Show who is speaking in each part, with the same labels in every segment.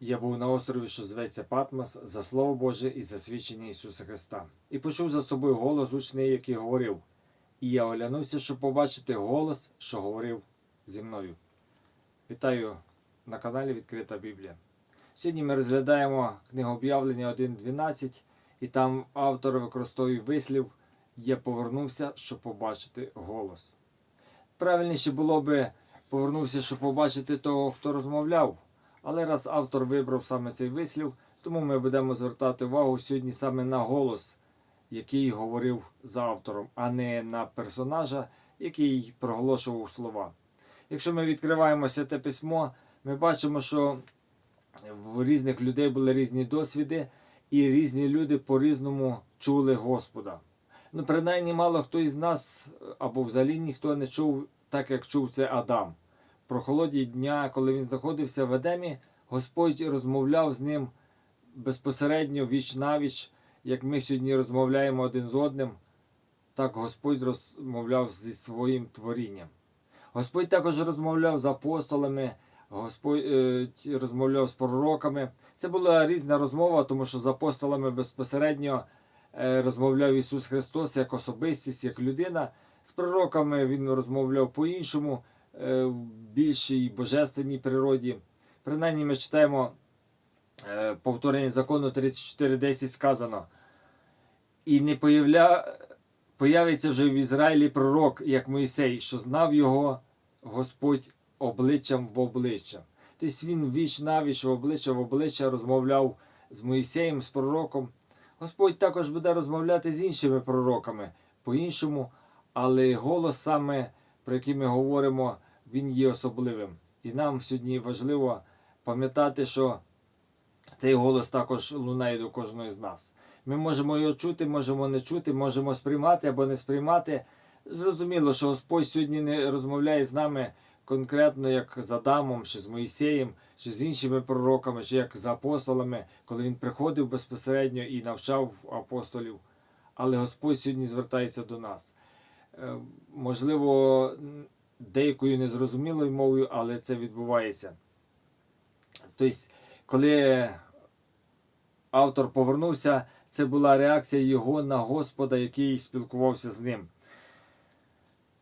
Speaker 1: Я був на острові, що зветься Патмос, за Слово Боже і за свідчення Ісуса Христа. І почув за собою голос гучний, який говорив. І я оглянувся, щоб побачити голос, що говорив зі мною. Вітаю на каналі Відкрита Біблія. Сьогодні ми розглядаємо книгу об'явлення 1.12, і там автор використовує вислів Я повернувся, щоб побачити голос. Правильніше було би повернувся, щоб побачити того, хто розмовляв. Але раз автор вибрав саме цей вислів, тому ми будемо звертати увагу сьогодні саме на голос, який говорив за автором, а не на персонажа, який проголошував слова. Якщо ми відкриваємо святе письмо, ми бачимо, що в різних людей були різні досвіди, і різні люди по-різному чули Господа. Ну, принаймні, мало хто із нас, або взагалі ніхто не чув, так як чув це Адам. Про холоді дня, коли він знаходився в Едемі, Господь розмовляв з ним безпосередньо віч навіч, як ми сьогодні розмовляємо один з одним, так Господь розмовляв зі своїм творінням. Господь також розмовляв з апостолами, Господь е, розмовляв з пророками. Це була різна розмова, тому що з апостолами безпосередньо е, розмовляв Ісус Христос як особистість, як людина. З пророками він розмовляв по-іншому, в більшій божественній природі. Принаймні ми читаємо е, повторення закону 34.10 сказано. І не появля... появиться вже в Ізраїлі пророк, як Моїсей, що знав його Господь обличчям в обличчя. Тобто він віч навіч в обличчя в обличчя розмовляв з Моїсеєм, з пророком. Господь також буде розмовляти з іншими пророками по-іншому, але голос саме, про який ми говоримо, він є особливим. І нам сьогодні важливо пам'ятати, що цей голос також лунає до кожного з нас. Ми можемо його чути, можемо не чути, можемо сприймати або не сприймати. Зрозуміло, що Господь сьогодні не розмовляє з нами конкретно як з Адамом, чи з Моїсеєм, чи з іншими пророками, чи як з апостолами, коли він приходив безпосередньо і навчав апостолів. Але Господь сьогодні звертається до нас. Е, Можливо, деякою незрозумілою мовою, але це відбувається. Тобто, коли автор повернувся, це була реакція його на Господа, який спілкувався з ним.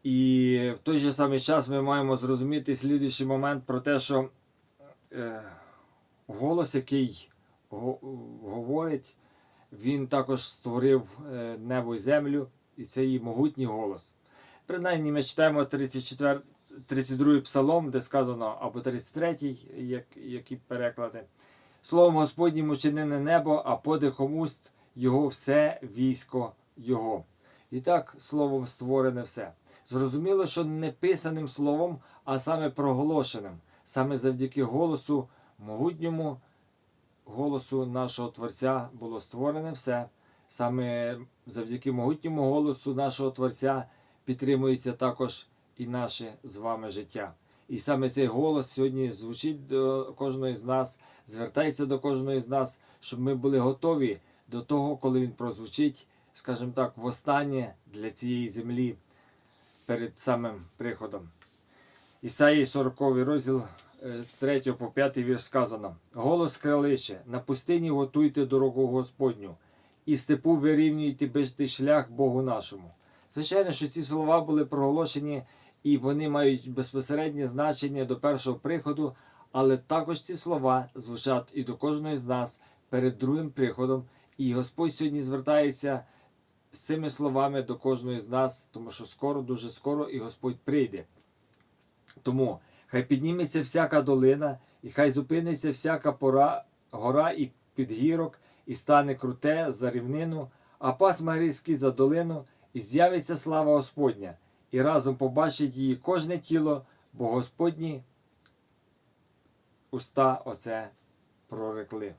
Speaker 1: І в той же самий час ми маємо зрозуміти слідуючий момент про те, що е, голос, який го- говорить, він також створив е, небо і землю, і це її могутній голос. Принаймні ми читаємо 34, 32 псалом, де сказано, або 33, як, які переклади. Словом Господнім учинене небо, а подихом уст його все військо Його. І так, словом створене все. Зрозуміло, що не писаним словом, а саме проголошеним, саме завдяки голосу, могутньому голосу нашого Творця було створене все. Саме завдяки могутньому голосу нашого Творця підтримується також і наше з вами життя. І саме цей голос сьогодні звучить до кожного з нас, звертається до кожного з нас, щоб ми були готові до того, коли він прозвучить, скажімо так, востаннє для цієї землі перед самим приходом. Ісаї 40 розділ е, 3 по 5 вірш сказано: Голос краличе, на пустині готуйте дорогу Господню, і в степу вирівнюйте шлях Богу нашому. Звичайно, що ці слова були проголошені і вони мають безпосереднє значення до першого приходу, але також ці слова звучать і до кожного з нас перед другим приходом. І Господь сьогодні звертається з цими словами до кожного з нас, тому що скоро, дуже скоро, і Господь прийде. Тому хай підніметься всяка долина, і хай зупиниться всяка пора, гора і підгірок, і стане круте за рівнину, а пасма грізкі за долину, і з'явиться слава Господня, і разом побачить її кожне тіло, бо Господні уста оце прорекли.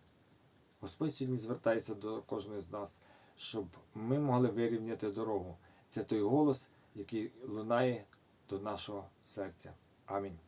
Speaker 1: Господь сьогодні звертається до кожного з нас, щоб ми могли вирівняти дорогу. Це той голос, який лунає до нашого серця. Амінь.